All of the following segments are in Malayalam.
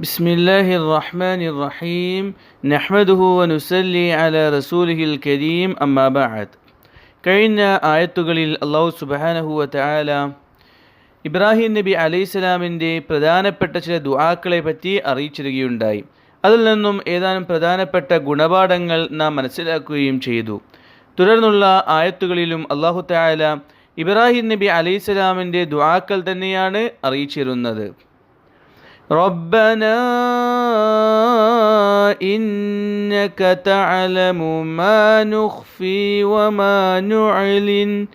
بسم الله الرحمن الرحيم نحمده ونسلي على رسوله الكريم أما بعد കഴിഞ്ഞ ആയത്തുകളിൽ അള്ളാഹു സുബാനഹുവ തആല ഇബ്രാഹിം നബി അലൈഹിസ്സലാമിൻ്റെ പ്രധാനപ്പെട്ട ചില ദുആക്കളെ പറ്റി അറിയിച്ചിരുകയുണ്ടായി അതിൽ നിന്നും ഏതാനും പ്രധാനപ്പെട്ട ഗുണപാഠങ്ങൾ നാം മനസ്സിലാക്കുകയും ചെയ്തു തുടർന്നുള്ള ആയത്തുകളിലും അള്ളാഹു തആല ഇബ്രാഹിം നബി അലൈഹിസ്സലാമിൻ്റെ ദുആക്കൾ തന്നെയാണ് അറിയിച്ചിരുന്നത് ربنا إنك تعلم ما نخفي وما نعلن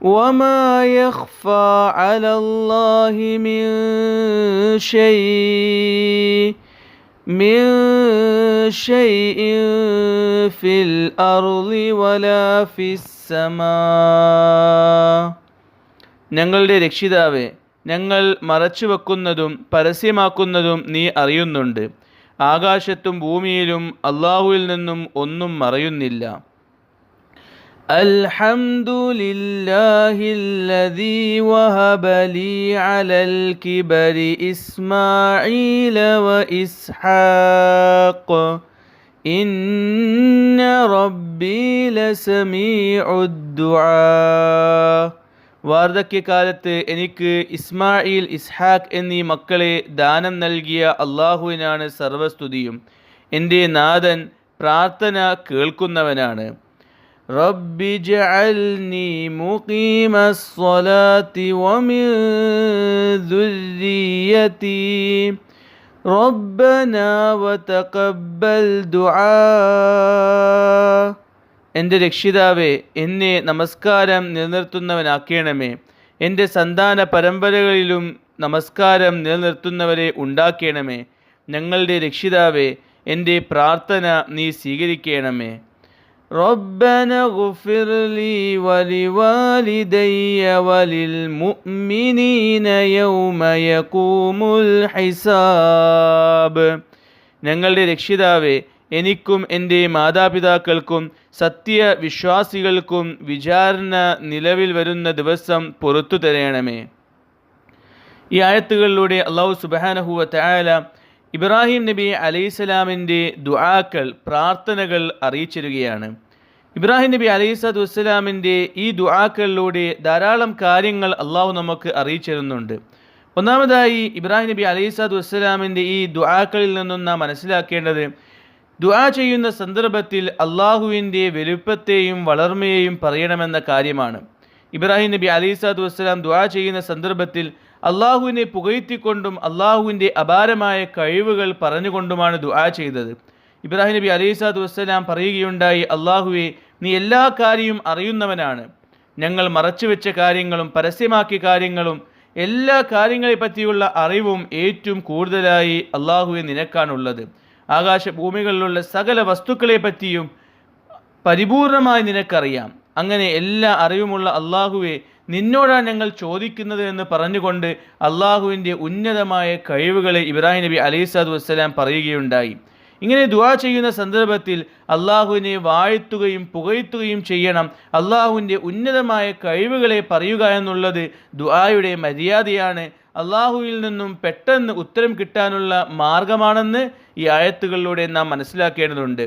وما يخفى على الله من شيء من شيء في الأرض ولا في السماء ഞങ്ങളുടെ രക്ഷിതാവേ ഞങ്ങൾ മറച്ചുവെക്കുന്നതും പരസ്യമാക്കുന്നതും നീ അറിയുന്നുണ്ട് ആകാശത്തും ഭൂമിയിലും അള്ളാഹുവിൽ നിന്നും ഒന്നും മറയുന്നില്ല الحمد لله الذي وهب لي على الكبر إسماعيل وإسحاق إن ربي لسميع الدعاء വാർദ്ധക്യകാലത്ത് എനിക്ക് ഇസ്മായിൽ ഇസ്ഹാഖ് എന്നീ മക്കളെ ദാനം നൽകിയ അള്ളാഹുവിനാണ് സർവസ്തുതിയും. എന്റെ നാഥൻ പ്രാർത്ഥന കേൾക്കുന്നവനാണ്. റബ്ബി ജഅൽനി മുഖീമസ്സലാത്തി വമിൻ എൻ്റെ രക്ഷിതാവേ എന്നെ നമസ്കാരം നിലനിർത്തുന്നവനാക്കണമേ എൻ്റെ സന്താന പരമ്പരകളിലും നമസ്കാരം നിലനിർത്തുന്നവരെ ഉണ്ടാക്കണമേ ഞങ്ങളുടെ രക്ഷിതാവേ എൻ്റെ പ്രാർത്ഥന നീ സ്വീകരിക്കണമേ ربنا اغفر لي ولوالدي وللمؤمنين يوم يقوم الحساب ഞങ്ങളുടെ രക്ഷിതാവേ എനിക്കും എന്റെ മാതാപിതാക്കൾക്കും സത്യവിശ്വാസികൾക്കും വിചാരണ നിലവിൽ വരുന്ന ദിവസം പുറത്തു തരയണമേ. ഈ ആയത്തുകളിലൂടെ അള്ളാഹു സുബാനഹുവ തയാല ഇബ്രാഹിം നബി അലൈഹിസ്സലാമിന്റെ ദുആക്കൾ പ്രാർത്ഥനകൾ അറിയിച്ചിരുകയാണ്. ഇബ്രാഹിം നബി അലൈഹിസ്സലാത്തു വസ്സലാമിന്റെ ഈ ദുആക്കളിലൂടെ ധാരാളം കാര്യങ്ങൾ അള്ളാഹു നമുക്ക് അറിയിച്ചിരുന്നുണ്ട്. ഒന്നാമതായി ഇബ്രാഹിം നബി അലൈഹി വസ്സലാമിന്റെ ഈ ദുആക്കളിൽ നിന്നും നാം മനസ്സിലാക്കേണ്ടത് ദുആ ചെയ്യുന്ന സന്ദർഭത്തിൽ അള്ളാഹുവിന്റെ വലുപ്പത്തെയും വളർമയെയും പറയണമെന്ന കാര്യമാണ്. ഇബ്രാഹിം നബി അലൈസാദ് വസ്സലാം ദുആ ചെയ്യുന്ന സന്ദർഭത്തിൽ അള്ളാഹുവിനെ പുകഴ്ത്തിക്കൊണ്ടും അള്ളാഹുവിന്റെ അപാരമായ കഴിവുകൾ പറഞ്ഞുകൊണ്ടുമാണ് ദുആ ചെയ്തത്. ഇബ്രാഹിം നബി അലൈസാദ് വസ്സലാം പറയുകയുണ്ടായി അള്ളാഹുവെ നീ എല്ലാ കാര്യവും അറിയുന്നവനാണ്. ഞങ്ങൾ മറച്ചുവെച്ച കാര്യങ്ങളും പരസ്യമാക്കിയ കാര്യങ്ങളും എല്ലാ കാര്യങ്ങളെപ്പറ്റിയുള്ള അറിവും ഏറ്റവും കൂടുതലായി അള്ളാഹുവെ നിനക്കാണുള്ളത്. ആകാശഭൂമികളിലുള്ള സകല വസ്തുക്കളെ പറ്റിയും പരിപൂർണമായി നിനക്കറിയാം. അങ്ങനെ എല്ലാ അറിവുമുള്ള അള്ളാഹുവെ നിന്നോടാണ് ഞങ്ങൾ ചോദിക്കുന്നത് എന്ന് പറഞ്ഞുകൊണ്ട് അള്ളാഹുവിന്റെ ഉന്നതമായ കഴിവുകളെ ഇബ്രാഹിം നബി അലൈസാദ് വസ്സലാം പറയുകയുണ്ടായി. ഇങ്ങനെ ദുവാ ചെയ്യുന്ന സന്ദർഭത്തിൽ അള്ളാഹുവിനെ വാഴ്ത്തുകയും പുകഴ്ത്തുകയും ചെയ്യണം. അള്ളാഹുവിന്റെ ഉന്നതമായ കഴിവുകളെ പറയുക എന്നുള്ളത് ദുആയുടെ മര്യാദയാണ്. അള്ളാഹുവിൽ നിന്നും പെട്ടെന്ന് ഉത്തരം കിട്ടാനുള്ള മാർഗമാണെന്ന് ഈ ആയത്തുകളിലൂടെ നാം മനസ്സിലാക്കേണ്ടതുണ്ട്.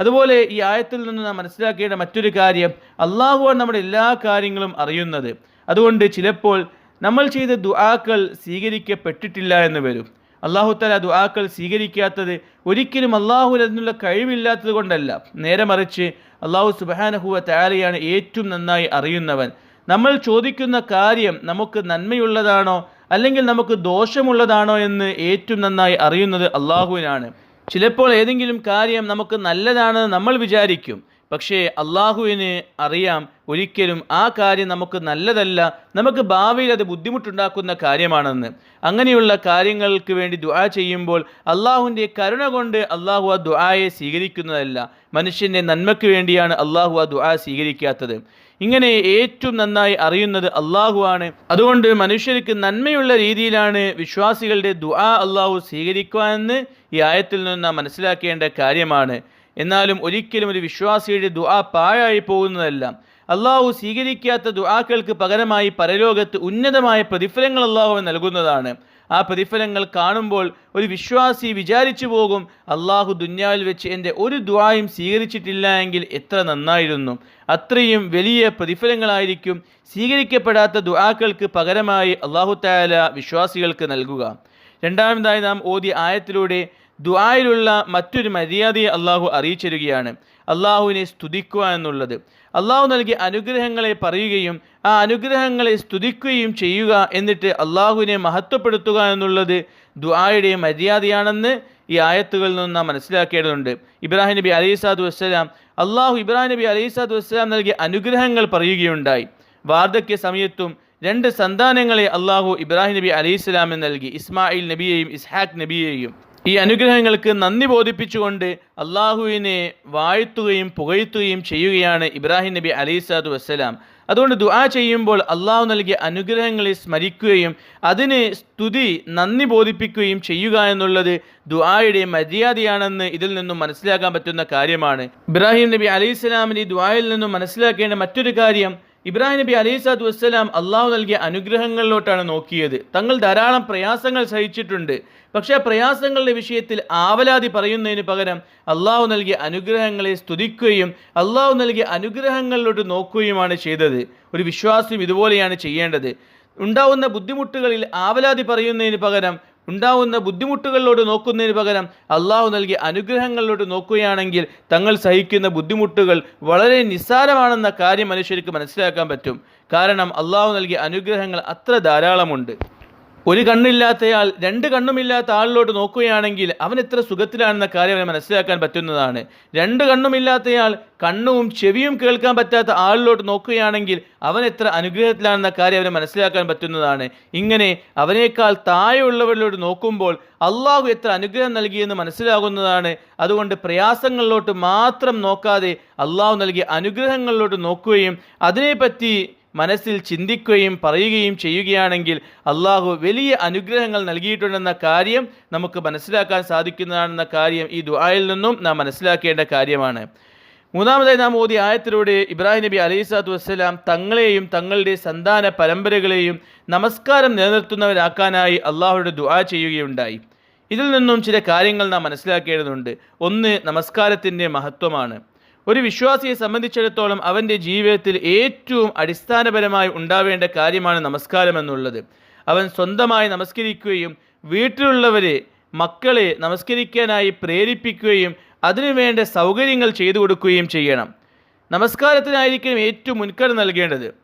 അതുപോലെ ഈ ആയത്തിൽ നിന്ന് നാം മനസ്സിലാക്കേണ്ട മറ്റൊരു കാര്യം അള്ളാഹുവാണ് നമ്മുടെ എല്ലാ കാര്യങ്ങളും അറിയുന്നത്. അതുകൊണ്ട് ചിലപ്പോൾ നമ്മൾ ചെയ്ത ദുആക്കൾ സ്വീകരിക്കപ്പെട്ടിട്ടില്ല എന്ന് വരും. അള്ളാഹു തല ദുആക്കൾ സ്വീകരിക്കാത്തത് ഒരിക്കലും അള്ളാഹു അതിനുള്ള കഴിവില്ലാത്തത് കൊണ്ടല്ല. നേരെ മറിച്ച് അള്ളാഹു സുബാനഹുവ താലയാണ് ഏറ്റവും നന്നായി അറിയുന്നവൻ. നമ്മൾ ചോദിക്കുന്ന കാര്യം നമുക്ക് നന്മയുള്ളതാണോ? അല്ലെങ്കിൽ നമുക്ക് ദോഷമുള്ളതാണോ എന്ന് ഏറ്റവും നന്നായി അറിയുന്നത് അള്ളാഹുവിനാണ്. ചിലപ്പോൾ ഏതെങ്കിലും കാര്യം നമുക്ക് നല്ലതാണെന്ന് നമ്മൾ വിചാരിക്കും. പക്ഷേ അള്ളാഹുവിന് അറിയാം ഒരിക്കലും ആ കാര്യം നമുക്ക് നല്ലതല്ല നമുക്ക് ഭാവിയിൽ അത് ബുദ്ധിമുട്ടുണ്ടാക്കുന്ന കാര്യമാണെന്ന്. അങ്ങനെയുള്ള കാര്യങ്ങൾക്ക് വേണ്ടി ദുആ ചെയ്യുമ്പോൾ അള്ളാഹുവിന്റെ കരുണ കൊണ്ട് അള്ളാഹു ആ ദുആയെ സ്വീകരിക്കുന്നതല്ല. മനുഷ്യന്റെ നന്മയ്ക്ക് വേണ്ടിയാണ് അള്ളാഹു ആ ദുആ സ്വീകരിക്കാത്തത്. ഇങ്ങനെ ഏറ്റവും നന്നായി അറിയുന്നത് അള്ളാഹുവാണ് അതുകൊണ്ട് മനുഷ്യർക്ക് നന്മയുള്ള രീതിയിലാണ് വിശ്വാസികളുടെ ദുആ അള്ളാഹു സ്വീകരിക്കുവാനെന്ന് ഈ ആയത്തിൽ നിന്ന് നാം മനസ്സിലാക്കേണ്ട കാര്യമാണ്. എന്നാലും ഒരിക്കലും ഒരു വിശ്വാസിയുടെ ദുആ പാഴായി പോകുന്നതല്ല. അള്ളാഹു സ്വീകരിക്കാത്ത ദുആക്കൾക്ക് പകരമായി പരലോകത്ത് ഉന്നതമായ പ്രതിഫലങ്ങൾ അള്ളാഹു നൽകുന്നതാണ്. ആ പ്രതിഫലങ്ങൾ കാണുമ്പോൾ ഒരു വിശ്വാസി വിചാരിച്ചു പോകും അള്ളാഹു ദുന്യാവിൽ വെച്ച് എന്റെ ഒരു ദ്വായും സ്വീകരിച്ചിട്ടില്ല എങ്കിൽ എത്ര നന്നായിരുന്നു. അത്രയും വലിയ പ്രതിഫലങ്ങളായിരിക്കും സ്വീകരിക്കപ്പെടാത്ത ദുആക്കൾക്ക് പകരമായി അള്ളാഹു താല വിശ്വാസികൾക്ക് നൽകുക. രണ്ടാമതായി നാം ഓതി ആയത്തിലൂടെ ദുആയിലുള്ള മറ്റൊരു മര്യാദയെ അള്ളാഹു അറിയിച്ചിരുകയാണ്. അള്ളാഹുവിനെ സ്തുതിക്കുക എന്നുള്ളത്. അള്ളാഹു നൽകിയ അനുഗ്രഹങ്ങളെ പറയുകയും ആ അനുഗ്രഹങ്ങളെ സ്തുതിക്കുകയും ചെയ്യുക എന്നിട്ട് അള്ളാഹുവിനെ മഹത്വപ്പെടുത്തുക എന്നുള്ളത് ദുആയുടെ മര്യാദയാണെന്ന് ഈ ആയത്തുകളിൽ നിന്ന് നാം മനസ്സിലാക്കേണ്ടതുണ്ട്. ഇബ്രാഹിം നബി അലൈഹിസ്സാദു വസ്സലാം അള്ളാഹു ഇബ്രാഹിം നബി അലൈഹിസ്സാദു വസ്സലാം നൽകിയ അനുഗ്രഹങ്ങൾ പറയുകയുണ്ടായി. വാർദ്ധക്യ സമയത്തും രണ്ട് സന്താനങ്ങളെ അള്ളാഹു ഇബ്രാഹിം നബി അലൈഹിസ്സലാമിന് നൽകി. ഇസ്മായിൽ നബിയെയും ഇസ്ഹാഖ് നബിയെയും. ഈ അനുഗ്രഹങ്ങൾക്ക് നന്ദി ബോധിപ്പിച്ചുകൊണ്ട് അള്ളാഹുവിനെ വാഴ്ത്തുകയും പുകഴ്ത്തുകയും ചെയ്യുകയാണ് ഇബ്രാഹിം നബി അലൈഹിസ്സാദു വസ്സലാം. അതുകൊണ്ട് ദുആ ചെയ്യുമ്പോൾ അള്ളാഹു നൽകിയ അനുഗ്രഹങ്ങളെ സ്മരിക്കുകയും അതിന് സ്തുതി നന്ദി ബോധിപ്പിക്കുകയും ചെയ്യുക എന്നുള്ളത് ദുആയുടെ മര്യാദയാണെന്ന് ഇതിൽ നിന്നും മനസ്സിലാക്കാൻ പറ്റുന്ന കാര്യമാണ്. ഇബ്രാഹിം നബി അലൈഹി സ്വലാമിന് ഈ ദുആയിൽ നിന്നും മനസ്സിലാക്കേണ്ട മറ്റൊരു കാര്യം ഇബ്രാഹിം നബി അലൈസാദ് വസ്സലാം അള്ളാഹു നൽകിയ അനുഗ്രഹങ്ങളിലോട്ടാണ് നോക്കിയത്. തങ്ങൾ ധാരാളം പ്രയാസങ്ങൾ സഹിച്ചിട്ടുണ്ട്. പക്ഷേ പ്രയാസങ്ങളുടെ വിഷയത്തിൽ ആവലാതി പറയുന്നതിന് പകരം അള്ളാഹു നൽകിയ അനുഗ്രഹങ്ങളെ സ്തുതിക്കുകയും അള്ളാഹു നൽകിയ അനുഗ്രഹങ്ങളിലോട്ട് നോക്കുകയുമാണ് ചെയ്തത്. ഒരു വിശ്വാസം ഇതുപോലെയാണ് ചെയ്യേണ്ടത്. ഉണ്ടാവുന്ന ബുദ്ധിമുട്ടുകളിൽ ആവലാതി പറയുന്നതിന് പകരം ഉണ്ടാവുന്ന ബുദ്ധിമുട്ടുകളിലോട്ട് നോക്കുന്നതിന് പകരം അള്ളാഹു നൽകിയ അനുഗ്രഹങ്ങളിലോട്ട് നോക്കുകയാണെങ്കിൽ തങ്ങൾ സഹിക്കുന്ന ബുദ്ധിമുട്ടുകൾ വളരെ നിസ്സാരമാണെന്ന കാര്യം മനുഷ്യർക്ക് മനസ്സിലാക്കാൻ പറ്റും. കാരണം അള്ളാഹു നൽകിയ അനുഗ്രഹങ്ങൾ അത്ര ധാരാളമുണ്ട്. ഒരു കണ്ണില്ലാത്തയാൾ രണ്ട് കണ്ണുമില്ലാത്ത ആളിലോട്ട് നോക്കുകയാണെങ്കിൽ അവൻ എത്ര സുഖത്തിലാണെന്ന കാര്യം അവനെ മനസ്സിലാക്കാൻ പറ്റുന്നതാണ്. രണ്ട് കണ്ണുമില്ലാത്തയാൾ കണ്ണും ചെവിയും കേൾക്കാൻ പറ്റാത്ത ആളിലോട്ട് നോക്കുകയാണെങ്കിൽ അവൻ എത്ര അനുഗ്രഹത്തിലാണെന്ന കാര്യം അവനെ മനസ്സിലാക്കാൻ പറ്റുന്നതാണ്. ഇങ്ങനെ അവനേക്കാൾ താഴെയുള്ളവരിലോട്ട് നോക്കുമ്പോൾ അള്ളാഹു എത്ര അനുഗ്രഹം നൽകിയെന്ന് മനസ്സിലാകുന്നതാണ്. അതുകൊണ്ട് പ്രയാസങ്ങളിലോട്ട് മാത്രം നോക്കാതെ അള്ളാഹു നൽകിയ അനുഗ്രഹങ്ങളിലോട്ട് നോക്കുകയും അതിനെപ്പറ്റി മനസ്സിൽ ചിന്തിക്കുകയും പറയുകയും ചെയ്യുകയാണെങ്കിൽ അള്ളാഹു വലിയ അനുഗ്രഹങ്ങൾ നൽകിയിട്ടുണ്ടെന്ന കാര്യം നമുക്ക് മനസ്സിലാക്കാൻ സാധിക്കുന്നതാണെന്ന കാര്യം ഈ ദുആയിൽ നിന്നും നാം മനസ്സിലാക്കേണ്ട കാര്യമാണ്. മൂന്നാമതായി നാം ഓതി ആയത്തിലൂടെ ഇബ്രാഹിം നബി അലൈഹി സ്വലാത്തു വസ്സലാം തങ്ങളെയും തങ്ങളുടെ സന്താന പരമ്പരകളെയും നമസ്കാരം നിലനിർത്തുന്നവരാക്കാനായി അള്ളാഹുയുടെ ദുആ ചെയ്യുകയുണ്ടായി. ഇതിൽ നിന്നും ചില കാര്യങ്ങൾ നാം മനസ്സിലാക്കേണ്ടതുണ്ട്. ഒന്ന് നമസ്കാരത്തിന്റെ മഹത്വമാണ്. ഒരു വിശ്വാസിയെ സംബന്ധിച്ചിടത്തോളം അവന്റെ ജീവിതത്തിൽ ഏറ്റവും അടിസ്ഥാനപരമായി ഉണ്ടാവേണ്ട കാര്യമാണ് നമസ്കാരം എന്നുള്ളത്. അവൻ സ്വന്തമായി നമസ്കരിക്കുകയും വീട്ടിലുള്ളവരെ മക്കളെ നമസ്കരിക്കാനായി പ്രേരിപ്പിക്കുകയും അതിനുവേണ്ട സൗകര്യങ്ങൾ ചെയ്തു കൊടുക്കുകയും ചെയ്യണം. നമസ്കാരത്തിനായിരിക്കും ഏറ്റവും മുൻകർ നൽകേണ്ടത്.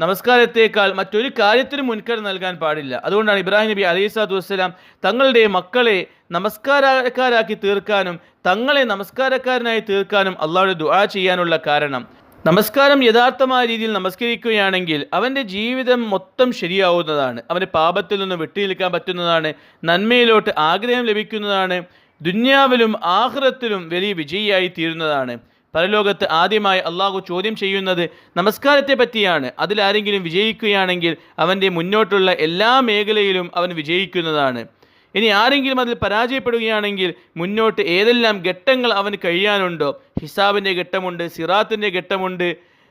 നമസ്കാരത്തേക്കാൾ മറ്റൊരു കാര്യത്തിനും മുൻകർ നൽകാൻ പാടില്ല. അതുകൊണ്ടാണ് ഇബ്രാഹിം നബി അലൈഹി സ്വലാത്തു വസ്സലാം തങ്ങളുടെ മക്കളെ നമസ്കാരക്കാരാക്കി തീർക്കാനും തങ്ങളെ നമസ്കാരക്കാരനായി തീർക്കാനും അള്ളാഹുടെ ദുആ ചെയ്യാനുള്ള കാരണം. നമസ്കാരം യഥാർത്ഥമായ രീതിയിൽ നമസ്കരിക്കുകയാണെങ്കിൽ അവന്റെ ജീവിതം മൊത്തം ശരിയാവുന്നതാണ്. അവന്റെ പാപത്തിൽ നിന്ന് വിട്ടുനിൽക്കാൻ പറ്റുന്നതാണ്. നന്മയിലോട്ട് ആഗ്രഹം ലഭിക്കുന്നതാണ്. ദുന്യാവിലും ആഹ്റത്തിലും വലിയ വിജയിയായി തീരുന്നതാണ്. പരലോകത്ത് ആദ്യമായി അള്ളാഹു ചോദ്യം ചെയ്യുന്നത് നമസ്കാരത്തെ പറ്റിയാണ്. അതിലാരെങ്കിലും വിജയിക്കുകയാണെങ്കിൽ അവന്റെ മുന്നോട്ടുള്ള എല്ലാ മേഖലയിലും അവൻ വിജയിക്കുന്നതാണ്. ഇനി ആരെങ്കിലും അതിൽ പരാജയപ്പെടുകയാണെങ്കിൽ മുന്നോട്ട് ഏതെല്ലാം ഘട്ടങ്ങൾ അവന് കഴിയാനുണ്ടോ? ഹിസാബിന്റെ ഘട്ടമുണ്ട് സിറാത്തിന്റെ ഘട്ടമുണ്ട്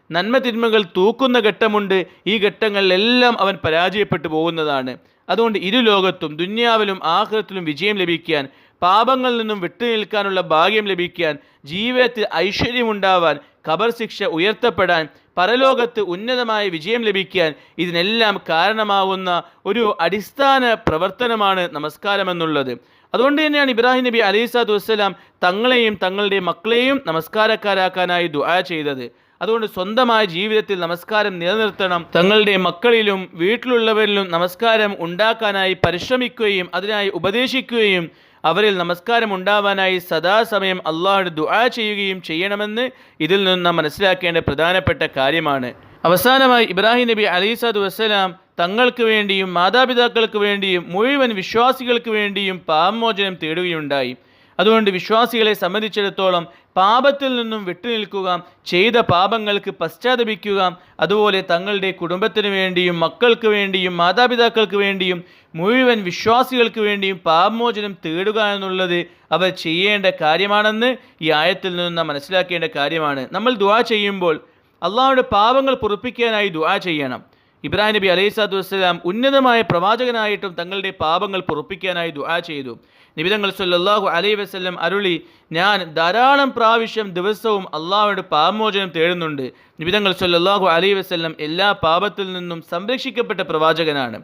നന്മ തിന്മകൾ തൂക്കുന്ന ഘട്ടമുണ്ട്. ഈ ഘട്ടങ്ങളിലെല്ലാം അവൻ പരാജയപ്പെട്ടു പോകുന്നതാണ്. അതുകൊണ്ട് ഇരു ലോകത്തും ദുന്യാവിലും ആഹൃതത്തിലും വിജയം ലഭിക്കാൻ പാപങ്ങളിൽ നിന്നും വിട്ടുനിൽക്കാനുള്ള ഭാഗ്യം ലഭിക്കാൻ ജീവിതത്തിൽ ഐശ്വര്യമുണ്ടാവാൻ ഖബർ ശിക്ഷ ഉയർത്തപ്പെടാൻ പരലോകത്ത് ഉന്നതമായ വിജയം ലഭിക്കാൻ ഇതിനെല്ലാം കാരണമാവുന്ന ഒരു അടിസ്ഥാന പ്രവർത്തനമാണ് നമസ്കാരം എന്നുള്ളത് അതുകൊണ്ട് തന്നെയാണ് ഇബ്രാഹിം നബി അലൈഹിസ്സാദു വസ്സലാം തങ്ങളെയും തങ്ങളുടെ മക്കളെയും നമസ്കാരക്കാരാക്കാനായി ദുആ ചെയ്തത്. അതുകൊണ്ട് സ്വന്തമായ ജീവിതത്തിൽ നമസ്കാരം നിലനിർത്തണം. തങ്ങളുടെ മക്കളിലും വീട്ടിലുള്ളവരിലും നമസ്കാരം ഉണ്ടാക്കാനായി പരിശ്രമിക്കുകയും അതിനായി ഉപദേശിക്കുകയും അവരിൽ നമസ്കാരം ഉണ്ടാവാനായി സദാസമയം അള്ളാഹുടെ ദുആ ചെയ്യുകയും ചെയ്യണമെന്ന് ഇതിൽ നിന്ന് നാം മനസ്സിലാക്കേണ്ട പ്രധാനപ്പെട്ട കാര്യമാണ്. അവസാനമായി ഇബ്രാഹിം നബി അലൈസാദ് വസ്സലാം തങ്ങൾക്ക് വേണ്ടിയും മാതാപിതാക്കൾക്ക് വേണ്ടിയും മുഴുവൻ വിശ്വാസികൾക്ക് വേണ്ടിയും പാപമോചനം തേടുകയുണ്ടായി. അതുകൊണ്ട് വിശ്വാസികളെ സംബന്ധിച്ചിടത്തോളം പാപത്തിൽ നിന്നും വിട്ടുനിൽക്കുക ചെയ്ത പാപങ്ങൾക്ക് പശ്ചാത്തപിക്കുക അതുപോലെ തങ്ങളുടെ കുടുംബത്തിന് വേണ്ടിയും മക്കൾക്ക് വേണ്ടിയും മാതാപിതാക്കൾക്ക് വേണ്ടിയും മുഴുവൻ വിശ്വാസികൾക്ക് വേണ്ടിയും പാപമോചനം തേടുക എന്നുള്ളത് അവർ ചെയ്യേണ്ട കാര്യമാണെന്ന് ഈ ആയത്തിൽ നിന്ന് നാം മനസ്സിലാക്കേണ്ട കാര്യമാണ്. നമ്മൾ ദുവാ ചെയ്യുമ്പോൾ അള്ളാഹുടെ പാപങ്ങൾ പൊറുപ്പിക്കാനായി ദുവാ ചെയ്യണം. ഇബ്രാഹിം നബി അലൈഹി സ്വലാത്തു വസ്സലാം ഉന്നതമായ പ്രവാചകനായിട്ടും തങ്ങളുടെ പാപങ്ങൾ പൊറുപ്പിക്കാനായി ദുആ ചെയ്തു. നിബിതങ്ങൾ സല്ലാഹു അലൈഹി വസല്ലം അരുളി ഞാൻ ധാരാളം പ്രാവശ്യം ദിവസവും അള്ളാഹുയുടെ പാപമോചനം തേടുന്നുണ്ട്. നിബിതങ്ങൾ സല്ലാഹു അലൈഹി വസല്ലം എല്ലാ പാപത്തിൽ നിന്നും സംരക്ഷിക്കപ്പെട്ട പ്രവാചകനാണ്.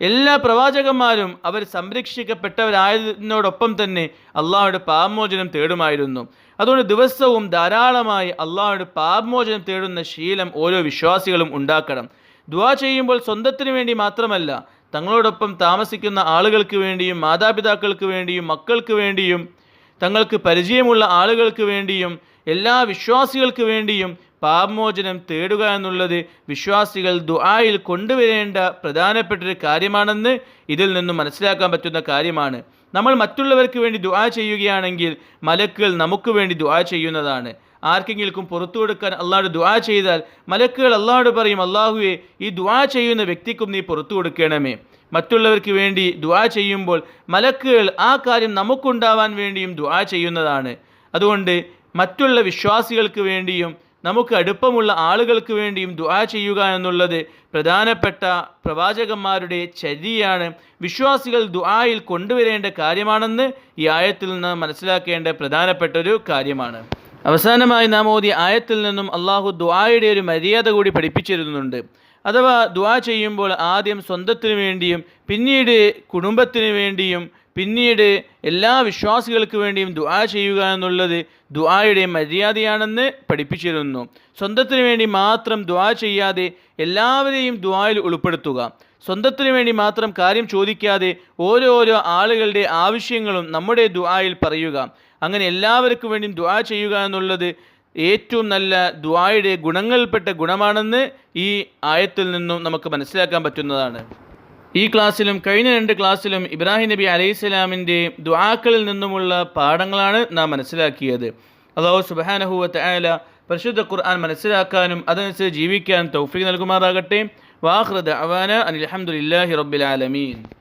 എല്ലാ പ്രവാചകന്മാരും അവർ സംരക്ഷിക്കപ്പെട്ടവരായതിനോടൊപ്പം തന്നെ അള്ളാഹുയുടെ പാപമോചനം തേടുമായിരുന്നു. അതുകൊണ്ട് ദിവസവും ധാരാളമായി അള്ളാഹുയുടെ പാപമോചനം തേടുന്ന ശീലം ഓരോ വിശ്വാസികളും ഉണ്ടാക്കണം. ദുആ ചെയ്യുമ്പോൾ സ്വന്തത്തിന് വേണ്ടി മാത്രമല്ല തങ്ങളോടൊപ്പം താമസിക്കുന്ന ആളുകൾക്ക് വേണ്ടിയും മാതാപിതാക്കൾക്ക് വേണ്ടിയും മക്കൾക്ക് വേണ്ടിയും തങ്ങൾക്ക് പരിചയമുള്ള ആളുകൾക്ക് വേണ്ടിയും എല്ലാ വിശ്വാസികൾക്ക് വേണ്ടിയും പാപമോചനം തേടുക എന്നുള്ളത് വിശ്വാസികൾ ദുആയിൽ കൊണ്ടുവരേണ്ട പ്രധാനപ്പെട്ടൊരു കാര്യമാണെന്ന് ഇതിൽ നിന്നും മനസ്സിലാക്കാൻ പറ്റുന്ന കാര്യമാണ്. നമ്മൾ മറ്റുള്ളവർക്ക് വേണ്ടി ദുആ ചെയ്യുകയാണെങ്കിൽ മലക്കുകൾ നമുക്ക് വേണ്ടി ദുആ ചെയ്യുന്നതാണ്. ആർക്കെങ്കിലും പുറത്തു കൊടുക്കാൻ അള്ളാട് ദുആ ചെയ്താൽ മലക്കുകൾ അള്ളാഹോട് പറയും അള്ളാഹുവെ ഈ ദുആ ചെയ്യുന്ന വ്യക്തിക്കും നീ പുറത്തു കൊടുക്കണമേ. മറ്റുള്ളവർക്ക് വേണ്ടി ദുആ ചെയ്യുമ്പോൾ മലക്കുകൾ ആ കാര്യം നമുക്കുണ്ടാവാൻ വേണ്ടിയും ദുആ ചെയ്യുന്നതാണ്. അതുകൊണ്ട് മറ്റുള്ള വിശ്വാസികൾക്ക് വേണ്ടിയും നമുക്ക് അടുപ്പമുള്ള ആളുകൾക്ക് വേണ്ടിയും ദുആ ചെയ്യുക എന്നുള്ളത് പ്രധാനപ്പെട്ട പ്രവാചകന്മാരുടെ ചര്യയാണ് വിശ്വാസികൾ ദുആയിൽ കൊണ്ടുവരേണ്ട കാര്യമാണെന്ന് ഈ ആയത്തിൽ നിന്ന് മനസ്സിലാക്കേണ്ട പ്രധാനപ്പെട്ട ഒരു കാര്യമാണ്. അവസാനമായി നാം ഓതി ആയത്തിൽ നിന്നും അള്ളാഹു ദുആയുടെ ഒരു മര്യാദ കൂടി പഠിപ്പിച്ചിരുന്നുണ്ട്. അഥവാ ദുആ ചെയ്യുമ്പോൾ ആദ്യം സ്വന്തത്തിനു വേണ്ടിയും പിന്നീട് കുടുംബത്തിന് വേണ്ടിയും പിന്നീട് എല്ലാ വിശ്വാസികൾക്ക് വേണ്ടിയും ദുആ ചെയ്യുക എന്നുള്ളത് ദുആയുടെ മര്യാദയാണെന്ന് പഠിപ്പിച്ചിരുന്നു. സ്വന്തത്തിനു വേണ്ടി മാത്രം ദുആ ചെയ്യാതെ എല്ലാവരെയും ദുആയിൽ ഉൾപ്പെടുത്തുക. സ്വന്തത്തിന് വേണ്ടി മാത്രം കാര്യം ചോദിക്കാതെ ഓരോരോ ആളുകളുടെ ആവശ്യങ്ങളും നമ്മുടെ ദുആയിൽ പറയുക. അങ്ങനെ എല്ലാവർക്കും വേണ്ടിയും ദ്വാ ചെയ്യുക എന്നുള്ളത് ഏറ്റവും നല്ല ദ്വായുടെ ഗുണങ്ങളിൽപ്പെട്ട ഗുണമാണെന്ന് ഈ ആയത്തിൽ നിന്നും നമുക്ക് മനസ്സിലാക്കാൻ പറ്റുന്നതാണ്. ഈ ക്ലാസ്സിലും കഴിഞ്ഞ രണ്ട് ക്ലാസ്സിലും ഇബ്രാഹിം നബി അലൈഹി സ്വലാമിന്റെ ദുആക്കളിൽ നിന്നുമുള്ള പാഠങ്ങളാണ് നാം മനസ്സിലാക്കിയത്. അള്ളാഹു സുബാനഹുവത്ത് ആല പരിശുദ്ധ ഖുർആൻ മനസ്സിലാക്കാനും അതനുസരിച്ച് ജീവിക്കാനും തൗഫീഖ് നൽകുമാറാകട്ടെ. വാഹൃദ് അവാന അനിൽ റബ്ബിൽ ആലമീൻ.